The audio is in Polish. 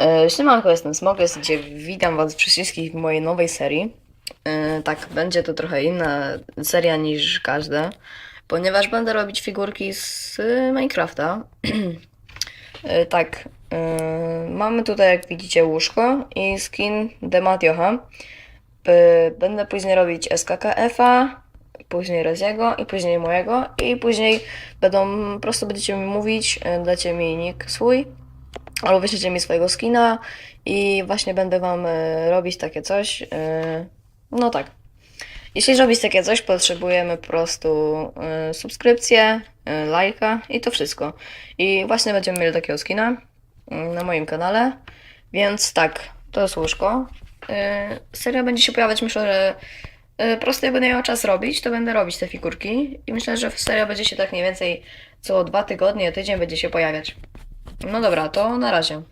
E, Siemanko, jestem Smokes, gdzie witam was wszystkich w mojej nowej serii. E, Tak, będzie to trochę inna seria niż każda, ponieważ będę robić figurki z Minecrafta. E, Tak, mamy tutaj jak widzicie łóżko i skin Dematiocha. Będę później robić SKKF-a, później Reziego i później mojego i później będą, po prostu będziecie mi mówić, dacie mi nick swój albo wyślecie mi swojego skina i właśnie będę wam e, robić takie coś. e, No tak. Jeśli robić takie coś, potrzebujemy po prostu e, subskrypcję, lajka i to wszystko. I właśnie będziemy mieli takiego skina na moim kanale. Więc tak, to jest łóżko. Seria będzie się pojawiać, myślę, że po prostu jak będę miała czas robić, to będę robić te figurki. I myślę, że seria będzie się tak mniej więcej co dwa tygodnie, tydzień będzie się pojawiać. No dobra, to na razie.